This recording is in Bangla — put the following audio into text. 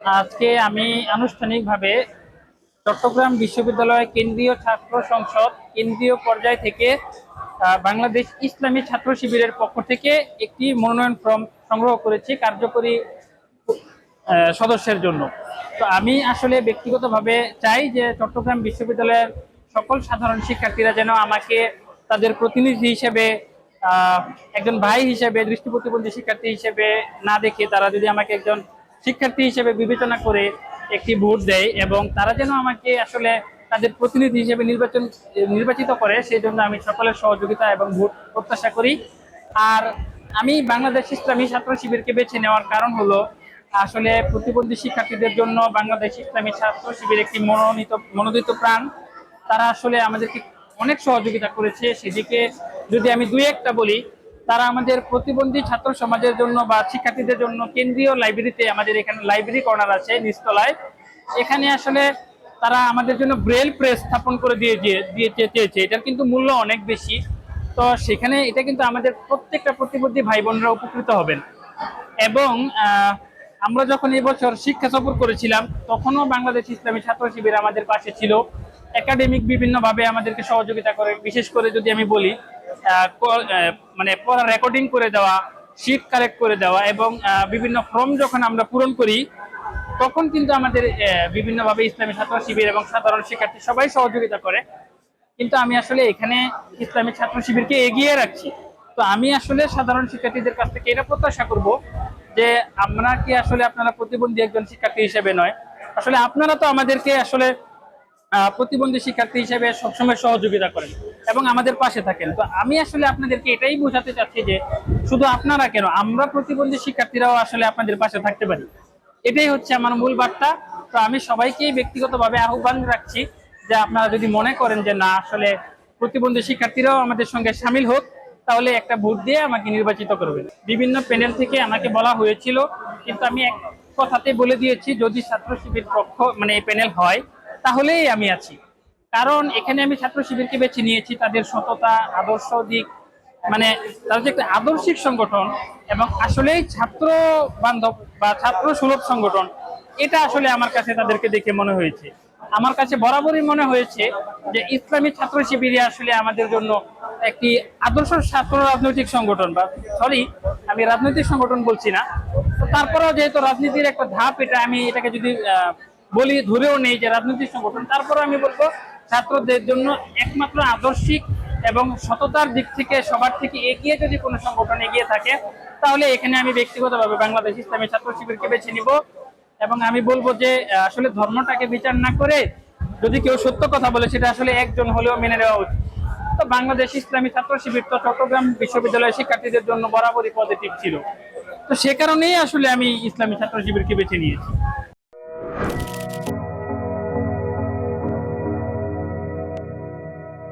আজকে আমি আনুষ্ঠানিকভাবে চট্টগ্রাম বিশ্ববিদ্যালয় কেন্দ্রীয় ছাত্র সংসদ কেন্দ্রীয় পর্যায় থেকে বাংলাদেশ ইসলামী ছাত্র শিবিরের পক্ষ থেকে একটি মনোনয়ন ফর্ম সংগ্রহ করেছি কার্যকরী সদস্যের জন্য। তো আমি আসলে ব্যক্তিগতভাবে চাই যে চট্টগ্রাম বিশ্ববিদ্যালয়ের সকল সাধারণ শিক্ষার্থীরা যেন আমাকে তাদের প্রতিনিধি হিসেবে একজন ভাই হিসেবে দৃষ্টি প্রতিবন্ধী শিক্ষার্থী হিসেবে না দেখে তারা যদি আমাকে একজন শিক্ষার্থী হিসেবে বিবেচনা করে একটি ভোট দেয় এবং তারা যেন আমাকে আসলে তাদের প্রতিনিধি হিসেবে নির্বাচন, নির্বাচিত করে সেই জন্য আমি সকলের সহযোগিতা এবং ভোট প্রত্যাশা করি। আর আমি বাংলাদেশ ইসলামী ছাত্র শিবিরকে বেছে নেওয়ার কারণ হলো, আসলে প্রতিবন্ধী শিক্ষার্থীদের জন্য বাংলাদেশ ইসলামী ছাত্র শিবির একটি মনোনীত মনোনীত প্রাণ। তারা আসলে আমাদেরকে অনেক সহযোগিতা করেছে। সেদিকে যদি আমি দুই একটা বলি তারা আমাদের প্রতিবন্ধী ছাত্র সমাজের জন্য বা শিক্ষার্থীদের জন্য কেন্দ্রীয় লাইব্রেরিতে আমাদের এখানে লাইব্রেরি কর্নার আছে, নিচতলায়। এখানে আসলে তারা আমাদের জন্য ব্রেল প্রেস স্থাপন করে দিয়ে দিয়ে- চেয়েছে। এটার কিন্তু মূল্য অনেক বেশি। তো সেখানে এটা কিন্তু আমাদের প্রত্যেকটা প্রতিবন্ধী ভাই বোনরা উপকৃত হবেন। এবং আমরা যখন এবছর শিক্ষা সফর করেছিলাম, তখনও বাংলাদেশ ইসলামী ছাত্র শিবির আমাদের পাশে ছিল। একাডেমিক বিভিন্নভাবে আমাদেরকে সহযোগিতা করে। বিশেষ করে যদি আমি বলি মানে পড়া রেকর্ডিং করে দেওয়া শিট কালেক্ট করে দেওয়া এবং বিভিন্ন ফর্ম যখন আমরা পূরণ করি, তখন কিন্তু আমাদের বিভিন্নভাবে ইসলামী ছাত্র শিবির এবং সাধারণ শিক্ষার্থী সবাই সহযোগিতা করে। কিন্তু আমি আসলে এখানে ইসলামী ছাত্র শিবিরকে এগিয়ে রাখছি। তো আমি আসলে সাধারণ শিক্ষার্থীদের কাছ থেকে এটা প্রত্যাশা করব যে আমরা কি আসলে আপনারা প্রতিবন্ধী একজন শিক্ষার্থী হিসেবে নয়। আসলে আপনারা তো আমাদেরকে আসলে প্রতিবন্ধী শিক্ষার্থী হিসেবে সবসময় সহযোগিতা করেন। এবং আমাদের পাশে থাকেন। তো আমি আসলে আপনাদেরকে এটাই বোঝাতে চাচ্ছি যে শুধু আপনারা কেন, আমরা প্রতিবন্ধী শিক্ষার্থীরাও আসলে আপনাদের পাশে থাকতে পারি। এটাই হচ্ছে আমার মূল বার্তা। তো আমি সবাইকেই ব্যক্তিগতভাবে আহ্বান রাখছি যে আপনারা যদি মনে করেন যে না, আসলে প্রতিবন্ধী শিক্ষার্থীরাও আমাদের সঙ্গে সামিল হোক, তাহলে একটা ভোট দিয়ে আমাকে নির্বাচিত করবেন। বিভিন্ন প্যানেল থেকে আমাকে বলা হয়েছিল, কিন্তু আমি এক কথাতে বলে দিয়েছি, যদি ছাত্র শিবির পক্ষ মানে এই প্যানেল হয়, তাহলেই আমি আছি। কারণ এখানে আমি ছাত্র শিবিরকে বেছে নিয়েছি, তাদের সততা, আদর্শ দিক মানে তারা যে একটা আদর্শিক সংগঠন এবং আসলেই ছাত্র বান্ধব বা ছাত্র সুলভ সংগঠন, এটা আসলে আমার কাছে তাদেরকে দেখে মনে হয়েছে। আমার কাছে বরাবরই মনে হয়েছে যে ইসলামী ছাত্র শিবিরে আসলে আমাদের জন্য একটি আদর্শ ছাত্র রাজনৈতিক সংগঠন বা সরি আমি রাজনৈতিক সংগঠন বলছি না। তারপরেও যেহেতু রাজনীতির একটা ধাপ, এটা আমি এটাকে যদি বলি, ধরেও নেই যে রাজনৈতিক সংগঠন তারপরে আমি বলব ছাত্রদের জন্য একমাত্র আদর্শিক এবং সততার দিক থেকে সবার থেকে এগিয়ে যদি কোনো সংগঠন এগিয়ে থাকে, তাহলে এখানে আমি ব্যক্তিগতভাবে বাংলাদেশ ইসলামী ছাত্র শিবিরকে বেছে নিব এবং আমি বলব যে আসলে ধর্মটাকে বিচার না করে যদি কেউ সত্য কথা বলে, সেটা আসলে একজন হলেও মেনে নেওয়া উচিত। তো বাংলাদেশ ইসলামী ছাত্র শিবির তো চট্টগ্রাম বিশ্ববিদ্যালয়ের শিক্ষার্থীদের জন্য বরাবরই পজিটিভ ছিল। তো সে কারণেই আসলে আমি ইসলামী ছাত্র শিবিরকে বেছে নিয়েছি।